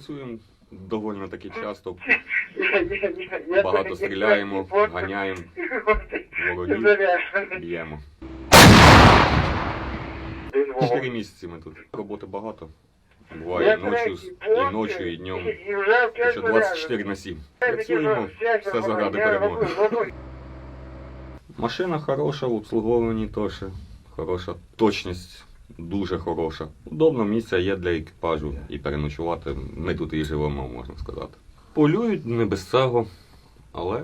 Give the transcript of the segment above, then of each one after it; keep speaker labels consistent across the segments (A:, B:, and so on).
A: Працюємо доволі таки часто, багато стріляємо, ганяємо, ворогів б'ємо. Чотири місяці ми тут. Роботи багато. Буває ночі, і ночі, і днем. Ще 24 на 7. Працюємо, все заради перемоги. Машина хороша, в обслуговуванні теж хороша. Точність дуже хороша. Удобно місця є для екіпажу і переночувати. Ми тут і живемо, можна сказати. Полюють не без цього, але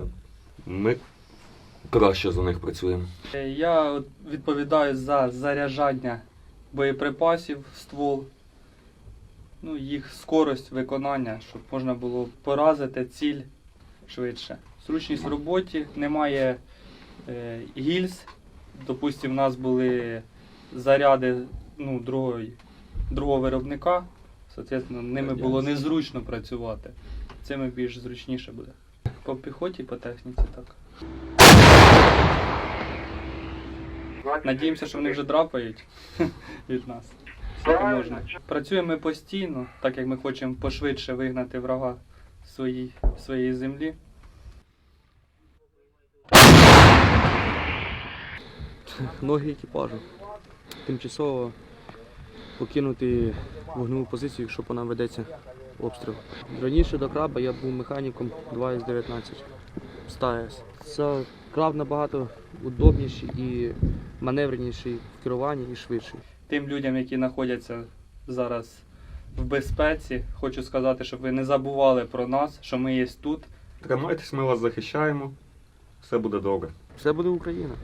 A: ми краще за них працюємо.
B: Е, Я відповідаю за заряджання боєприпасів ствол, ну, їх скорость виконання, щоб можна було поразити ціль швидше. Зручність в роботі, немає е, гільз. Допустимо, в нас були заряди ну, другого, другого виробника. Соответственно, ними було незручно працювати. Цими більш зручніше буде. По піхоті, по техніці так. Надіємося, що вони вже драпають від нас. Скільки можна. Працюємо ми постійно, так як ми хочемо пошвидше вигнати врага своїй, своєї землі.
C: ноги екіпажу. Тимчасово покинути вогневу позицію, якщо по нам ведеться обстріл. Раніше до краба я був механіком 2С19 СТАЕС. Це краб набагато удобніший і маневреніший в керуванні і швидший.
B: Тим людям, які знаходяться зараз в безпеці, хочу сказати, щоб ви не забували про нас, що ми є тут.
A: Тримайтесь, ми вас захищаємо. Все буде добре.
C: Все буде Україна.